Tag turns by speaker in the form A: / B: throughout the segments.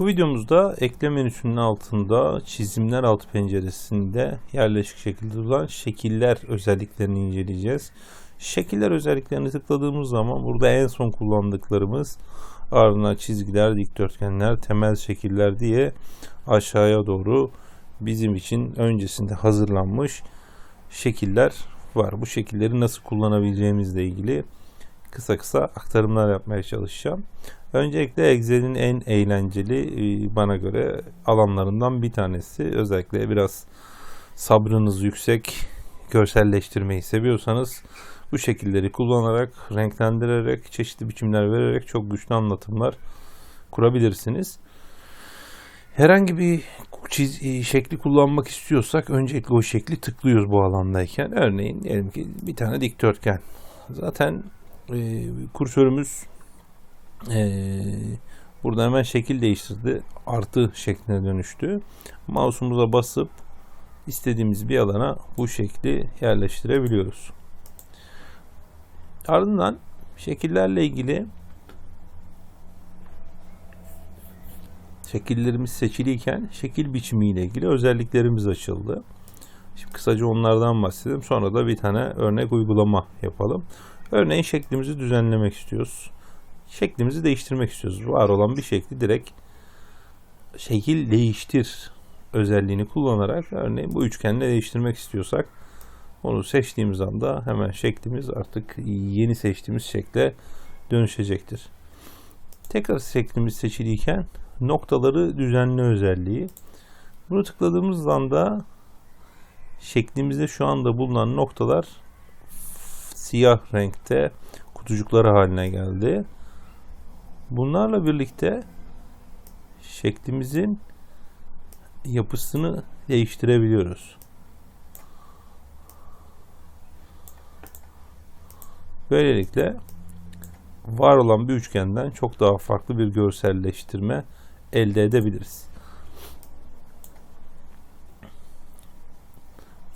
A: Bu videomuzda eklem menüsünün altında çizimler alt penceresinde yerleşik şekilde duran şekiller özelliklerini inceleyeceğiz. Şekiller özelliklerini tıkladığımız zaman burada en son kullandıklarımız ardına çizgiler, dikdörtgenler, temel şekiller diye aşağıya doğru bizim için öncesinde hazırlanmış şekiller var. Bu şekilleri nasıl kullanabileceğimizle ilgili kısa kısa aktarımlar yapmaya çalışacağım. Öncelikle Excel'in en eğlenceli e, bana göre alanlarından bir tanesi. Özellikle biraz sabrınız yüksek, görselleştirmeyi seviyorsanız bu şekilleri kullanarak, renklendirerek, çeşitli biçimler vererek çok güçlü anlatımlar kurabilirsiniz. Herhangi bir çiz, e, şekli kullanmak istiyorsak öncelikle o şekli tıklıyoruz bu alandayken. Örneğin diyelim ki bir tane dikdörtgen. Zaten e, kursörümüz ee, burada hemen şekil değiştirdi. Artı şekline dönüştü. Mouse'umuza basıp istediğimiz bir alana bu şekli yerleştirebiliyoruz. Ardından şekillerle ilgili şekillerimiz seçiliyken şekil biçimiyle ilgili özelliklerimiz açıldı. Şimdi kısaca onlardan bahsedelim. Sonra da bir tane örnek uygulama yapalım. Örneğin şeklimizi düzenlemek istiyoruz şeklimizi değiştirmek istiyoruz. Var olan bir şekli direkt şekil değiştir özelliğini kullanarak örneğin bu üçgenle değiştirmek istiyorsak onu seçtiğimiz anda hemen şeklimiz artık yeni seçtiğimiz şekle dönüşecektir. Tekrar şeklimiz seçiliyken noktaları düzenli özelliği. Bunu tıkladığımız anda şeklimizde şu anda bulunan noktalar siyah renkte kutucukları haline geldi. Bunlarla birlikte şeklimizin yapısını değiştirebiliyoruz. Böylelikle var olan bir üçgenden çok daha farklı bir görselleştirme elde edebiliriz.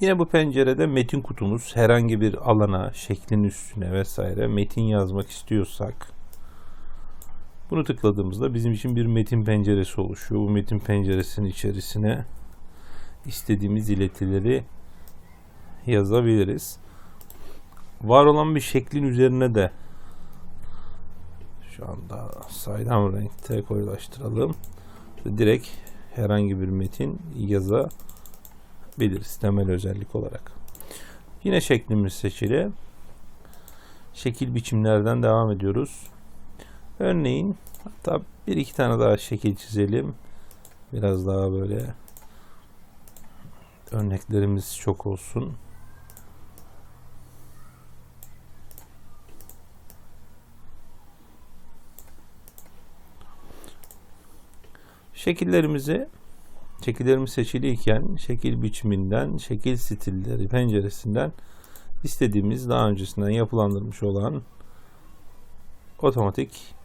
A: Yine bu pencerede metin kutumuz herhangi bir alana, şeklin üstüne vesaire metin yazmak istiyorsak bunu tıkladığımızda bizim için bir metin penceresi oluşuyor. Bu metin penceresinin içerisine istediğimiz iletileri yazabiliriz. Var olan bir şeklin üzerine de şu anda saydam renkte koyulaştıralım. Direkt herhangi bir metin yazabiliriz temel özellik olarak. Yine şeklimiz seçili. Şekil biçimlerden devam ediyoruz. Örneğin hatta bir iki tane daha şekil çizelim. Biraz daha böyle örneklerimiz çok olsun. Şekillerimizi şekillerimiz seçiliyken şekil biçiminden, şekil stilleri penceresinden istediğimiz daha öncesinden yapılandırmış olan otomatik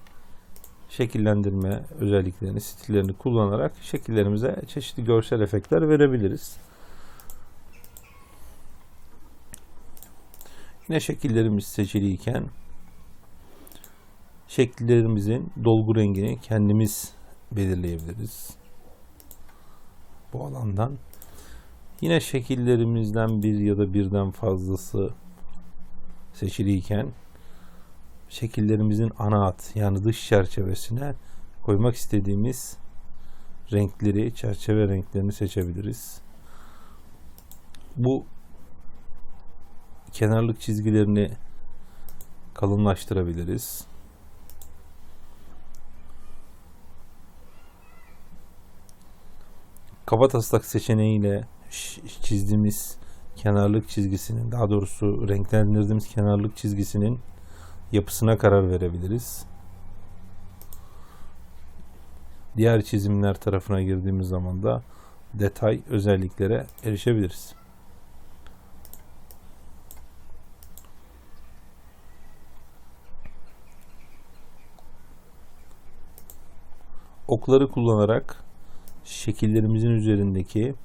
A: şekillendirme özelliklerini, stillerini kullanarak şekillerimize çeşitli görsel efektler verebiliriz. Yine şekillerimiz seçiliyken şekillerimizin dolgu rengini kendimiz belirleyebiliriz. Bu alandan. Yine şekillerimizden bir ya da birden fazlası seçiliyken şekillerimizin ana hat yani dış çerçevesine koymak istediğimiz renkleri, çerçeve renklerini seçebiliriz. Bu kenarlık çizgilerini kalınlaştırabiliriz. Kaba taslak seçeneğiyle çizdiğimiz kenarlık çizgisinin daha doğrusu renklendirdiğimiz kenarlık çizgisinin yapısına karar verebiliriz. Diğer çizimler tarafına girdiğimiz zaman da detay özelliklere erişebiliriz. Okları kullanarak şekillerimizin üzerindeki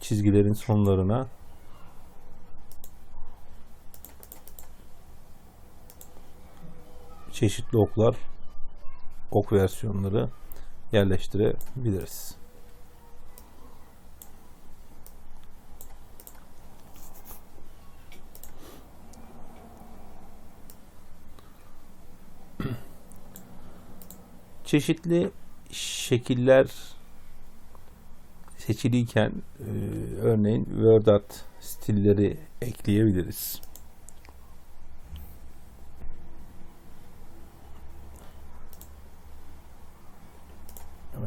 A: çizgilerin sonlarına çeşitli oklar ok versiyonları yerleştirebiliriz. Çeşitli şekiller seçiliyken e, örneğin Word Art stilleri ekleyebiliriz.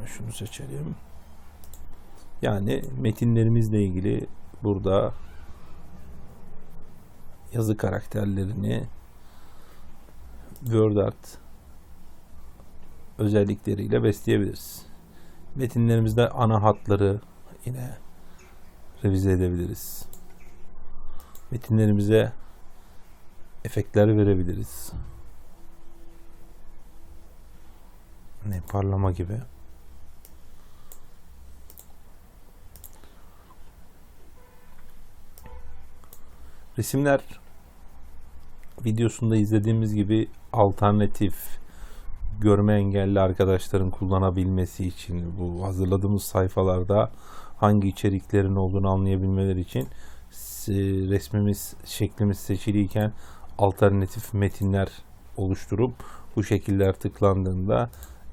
A: Hemen şunu seçelim. Yani metinlerimizle ilgili burada yazı karakterlerini Word Art özellikleriyle besleyebiliriz. Metinlerimizde ana hatları yine revize edebiliriz. Metinlerimize efektler verebiliriz. Ne parlama gibi. Resimler videosunda izlediğimiz gibi alternatif görme engelli arkadaşların kullanabilmesi için bu hazırladığımız sayfalarda hangi içeriklerin olduğunu anlayabilmeleri için resmimiz, şeklimiz seçiliyken alternatif metinler oluşturup bu şekiller tıklandığında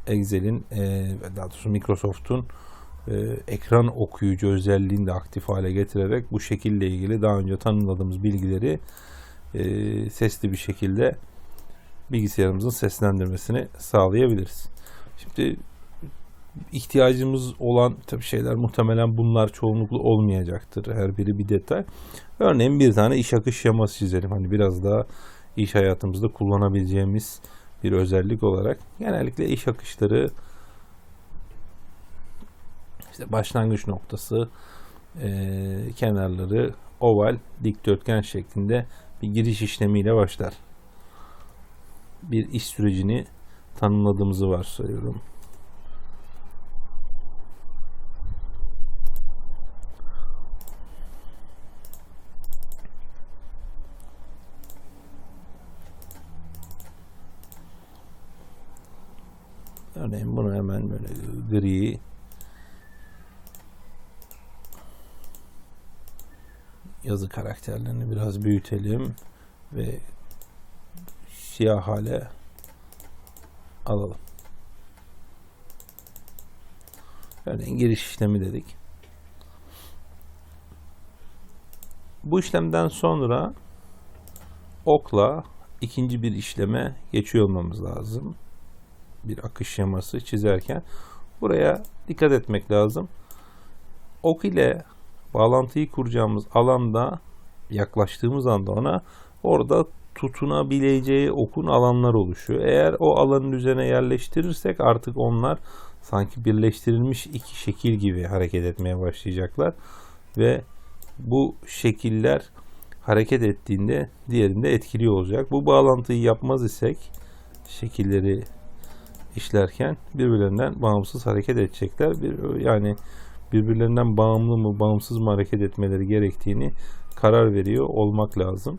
A: Excel'in e, daha doğrusu Microsoft'un e, ekran okuyucu özelliğini de aktif hale getirerek bu şekille ilgili daha önce tanımladığımız bilgileri e, sesli bir şekilde bilgisayarımızın seslendirmesini sağlayabiliriz. Şimdi ihtiyacımız olan tabii şeyler muhtemelen bunlar çoğunlukla olmayacaktır. Her biri bir detay. Örneğin bir tane iş akış şeması çizelim. Hani biraz daha iş hayatımızda kullanabileceğimiz bir özellik olarak. Genellikle iş akışları işte başlangıç noktası e, kenarları oval dikdörtgen şeklinde bir giriş işlemiyle başlar. Bir iş sürecini tanımladığımızı varsayıyorum. Örneğin bunu hemen böyle gri yazı karakterlerini biraz büyütelim ve siyah hale alalım. Örneğin giriş işlemi dedik. Bu işlemden sonra okla ikinci bir işleme geçiyor olmamız lazım. Bir akış şeması çizerken buraya dikkat etmek lazım. Ok ile bağlantıyı kuracağımız alanda yaklaştığımız anda ona orada tutunabileceği okun alanlar oluşuyor. Eğer o alanın üzerine yerleştirirsek artık onlar sanki birleştirilmiş iki şekil gibi hareket etmeye başlayacaklar ve bu şekiller hareket ettiğinde diğerinde etkili olacak. Bu bağlantıyı yapmaz isek şekilleri işlerken birbirlerinden bağımsız hareket edecekler. Bir, yani birbirlerinden bağımlı mı bağımsız mı hareket etmeleri gerektiğini karar veriyor olmak lazım.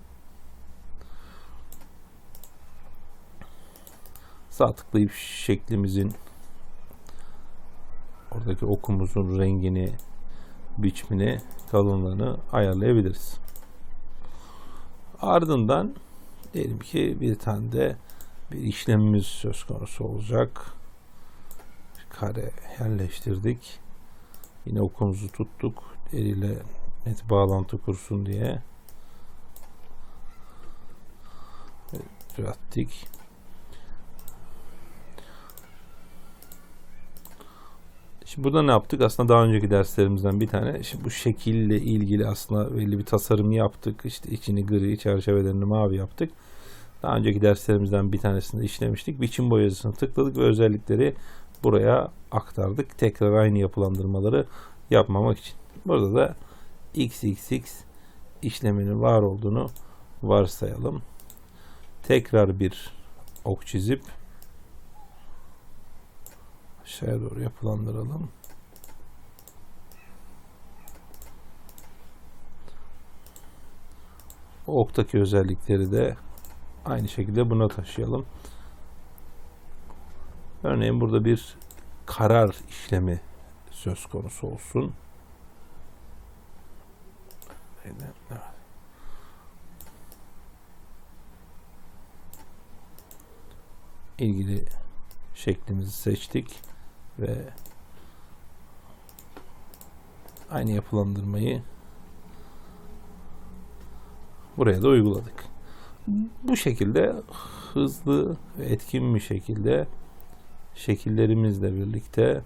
A: Sağ tıklayıp şeklimizin oradaki okumuzun rengini, biçimini, kalınlığını ayarlayabiliriz. Ardından diyelim ki bir tane de bir işlemimiz söz konusu olacak. Kare yerleştirdik. Yine okumuzu tuttuk. Eliyle net bağlantı kursun diye. Düzelttik. Şimdi burada ne yaptık? Aslında daha önceki derslerimizden bir tane. Şimdi bu şekille ilgili aslında belli bir tasarım yaptık. İşte içini gri, çerçevelerini mavi yaptık. Daha önceki derslerimizden bir tanesinde işlemiştik. Biçim boyasını tıkladık ve özellikleri buraya aktardık. Tekrar aynı yapılandırmaları yapmamak için. Burada da xxx işleminin var olduğunu varsayalım. Tekrar bir ok çizip aşağıya doğru yapılandıralım. O oktaki özellikleri de aynı şekilde buna taşıyalım. Örneğin burada bir karar işlemi söz konusu olsun. Evet. ilgili şeklimizi seçtik ve aynı yapılandırmayı buraya da uyguladık. Bu şekilde hızlı ve etkin bir şekilde şekillerimizle birlikte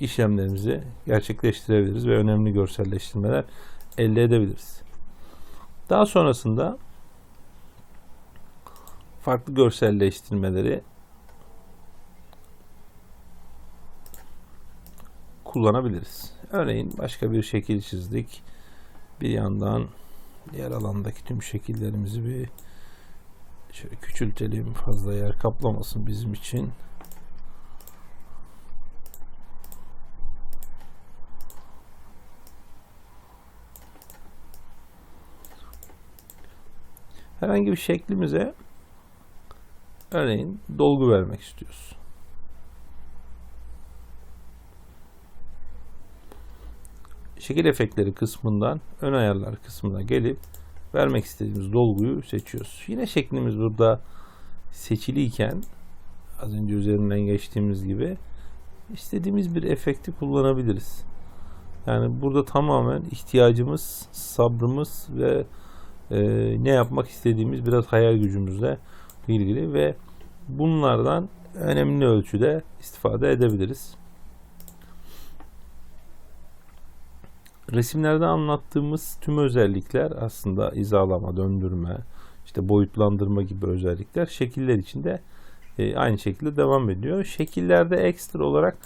A: işlemlerimizi gerçekleştirebiliriz ve önemli görselleştirmeler elde edebiliriz. Daha sonrasında farklı görselleştirmeleri kullanabiliriz. Örneğin başka bir şekil çizdik. Bir yandan diğer alandaki tüm şekillerimizi bir şöyle küçültelim. Fazla yer kaplamasın bizim için. Herhangi bir şeklimize örneğin dolgu vermek istiyoruz. şekil efektleri kısmından ön ayarlar kısmına gelip vermek istediğimiz dolguyu seçiyoruz. Yine şeklimiz burada seçiliyken az önce üzerinden geçtiğimiz gibi istediğimiz bir efekti kullanabiliriz. Yani burada tamamen ihtiyacımız, sabrımız ve e, ne yapmak istediğimiz biraz hayal gücümüzle ilgili ve bunlardan önemli ölçüde istifade edebiliriz. resimlerde anlattığımız tüm özellikler aslında izalama, döndürme, işte boyutlandırma gibi özellikler şekiller içinde e, aynı şekilde devam ediyor. Şekillerde ekstra olarak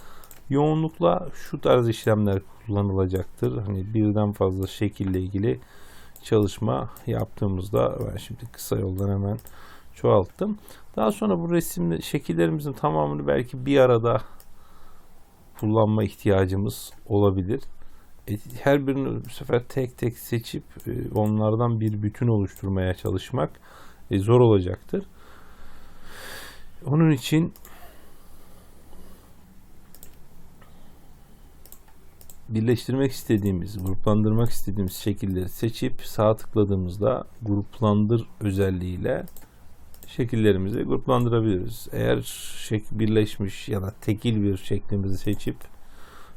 A: yoğunlukla şu tarz işlemler kullanılacaktır. Hani birden fazla şekille ilgili çalışma yaptığımızda ben şimdi kısa yoldan hemen çoğalttım. Daha sonra bu resim şekillerimizin tamamını belki bir arada kullanma ihtiyacımız olabilir. E, her birini bu sefer tek tek seçip e, onlardan bir bütün oluşturmaya çalışmak e, zor olacaktır. Onun için birleştirmek istediğimiz, gruplandırmak istediğimiz şekilleri seçip sağ tıkladığımızda gruplandır özelliğiyle şekillerimizi gruplandırabiliriz. Eğer şek birleşmiş ya da tekil bir şeklimizi seçip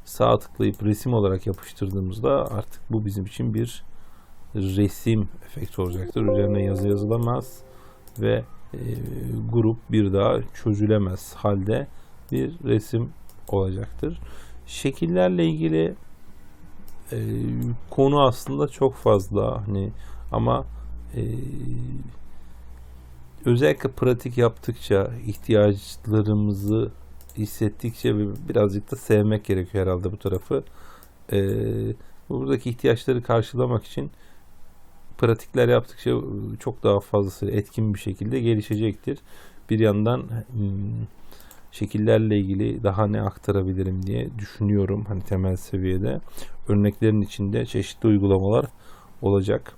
A: sağ tıklayıp resim olarak yapıştırdığımızda artık bu bizim için bir resim efekti olacaktır. Üzerine yazı yazılamaz ve e, grup bir daha çözülemez halde bir resim olacaktır. Şekillerle ilgili e, konu aslında çok fazla hani ama e, özellikle pratik yaptıkça ihtiyaçlarımızı hissettikçe birazcık da sevmek gerekiyor herhalde bu tarafı. Ee, buradaki ihtiyaçları karşılamak için pratikler yaptıkça çok daha fazlası etkin bir şekilde gelişecektir. Bir yandan hmm, şekillerle ilgili daha ne aktarabilirim diye düşünüyorum hani temel seviyede. Örneklerin içinde çeşitli uygulamalar olacak.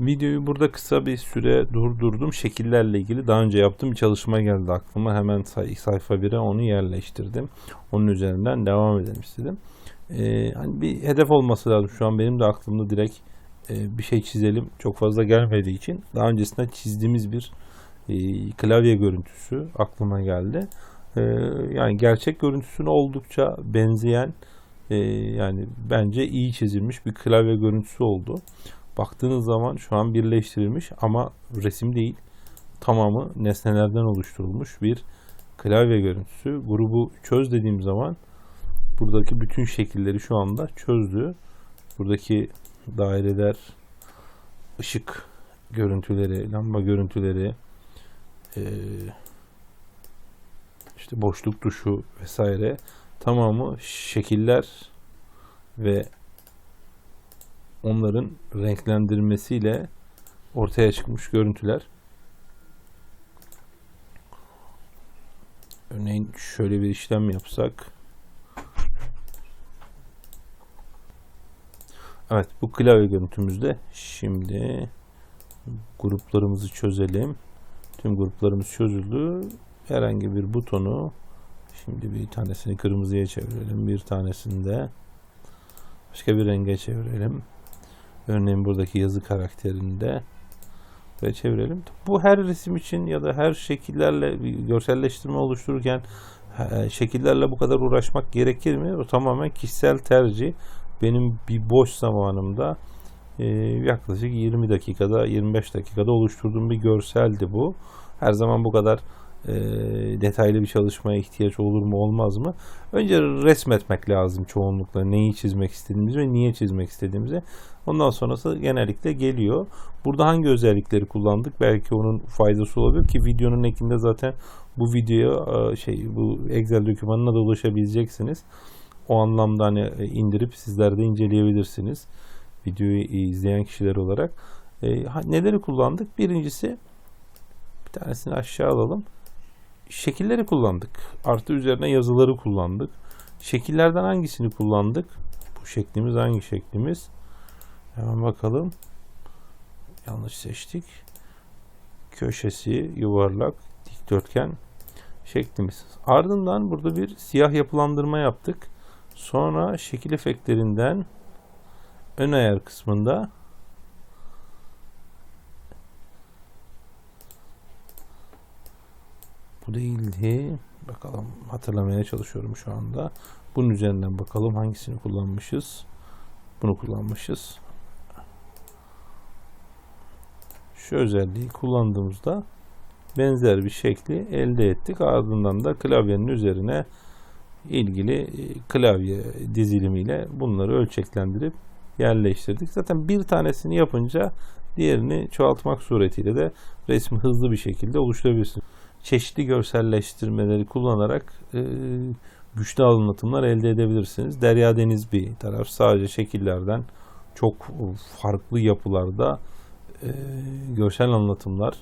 A: Videoyu burada kısa bir süre durdurdum. Şekillerle ilgili daha önce yaptığım bir çalışma geldi aklıma. Hemen say sayfa 1'e onu yerleştirdim. Onun üzerinden devam edelim istedim. Ee, hani bir hedef olması lazım. Şu an benim de aklımda direkt e, bir şey çizelim. Çok fazla gelmediği için daha öncesinde çizdiğimiz bir e, klavye görüntüsü aklıma geldi. E, yani gerçek görüntüsüne oldukça benzeyen e, yani bence iyi çizilmiş bir klavye görüntüsü oldu. Baktığınız zaman şu an birleştirilmiş ama resim değil. Tamamı nesnelerden oluşturulmuş bir klavye görüntüsü. Grubu çöz dediğim zaman buradaki bütün şekilleri şu anda çözdü. Buradaki daireler, ışık görüntüleri, lamba görüntüleri, işte boşluk tuşu vesaire tamamı şekiller ve onların renklendirmesiyle ortaya çıkmış görüntüler. Örneğin şöyle bir işlem yapsak. Evet bu klavye görüntümüzde. Şimdi gruplarımızı çözelim. Tüm gruplarımız çözüldü. Herhangi bir butonu şimdi bir tanesini kırmızıya çevirelim. Bir tanesini de başka bir renge çevirelim. Örneğin buradaki yazı karakterinde ve çevirelim. Bu her resim için ya da her şekillerle bir görselleştirme oluştururken e, şekillerle bu kadar uğraşmak gerekir mi? O tamamen kişisel tercih. Benim bir boş zamanımda e, yaklaşık 20 dakikada 25 dakikada oluşturduğum bir görseldi bu. Her zaman bu kadar e, detaylı bir çalışmaya ihtiyaç olur mu olmaz mı? Önce resmetmek lazım çoğunlukla neyi çizmek istediğimizi ve niye çizmek istediğimizi. Ondan sonrası genellikle geliyor. Burada hangi özellikleri kullandık? Belki onun faydası olabilir ki videonun ekinde zaten bu videoya e, şey bu Excel dokümanına da ulaşabileceksiniz. O anlamda hani e, indirip sizler de inceleyebilirsiniz. Videoyu izleyen kişiler olarak. E, neleri kullandık? Birincisi bir tanesini aşağı alalım. Şekilleri kullandık. Artı üzerine yazıları kullandık. Şekillerden hangisini kullandık? Bu şeklimiz hangi şeklimiz? Hemen bakalım. Yanlış seçtik. Köşesi yuvarlak, dikdörtgen şeklimiz. Ardından burada bir siyah yapılandırma yaptık. Sonra şekil efektlerinden ön ayar kısmında bu değildi. Bakalım hatırlamaya çalışıyorum şu anda. Bunun üzerinden bakalım hangisini kullanmışız. Bunu kullanmışız. Şu özelliği kullandığımızda benzer bir şekli elde ettik. Ardından da klavyenin üzerine ilgili e, klavye dizilimiyle bunları ölçeklendirip yerleştirdik. Zaten bir tanesini yapınca diğerini çoğaltmak suretiyle de resmi hızlı bir şekilde oluşturabilirsiniz. Çeşitli görselleştirmeleri kullanarak e, güçlü anlatımlar elde edebilirsiniz. Derya Deniz bir taraf sadece şekillerden çok farklı yapılarda e, görsel anlatımlar,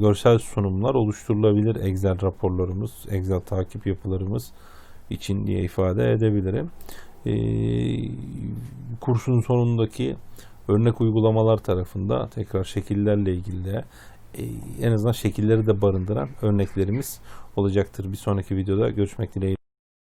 A: görsel sunumlar oluşturulabilir Excel raporlarımız, Excel takip yapılarımız için diye ifade edebilirim. E, kursun sonundaki örnek uygulamalar tarafında tekrar şekillerle ilgili de e, en azından şekilleri de barındıran örneklerimiz olacaktır. Bir sonraki videoda görüşmek dileğiyle.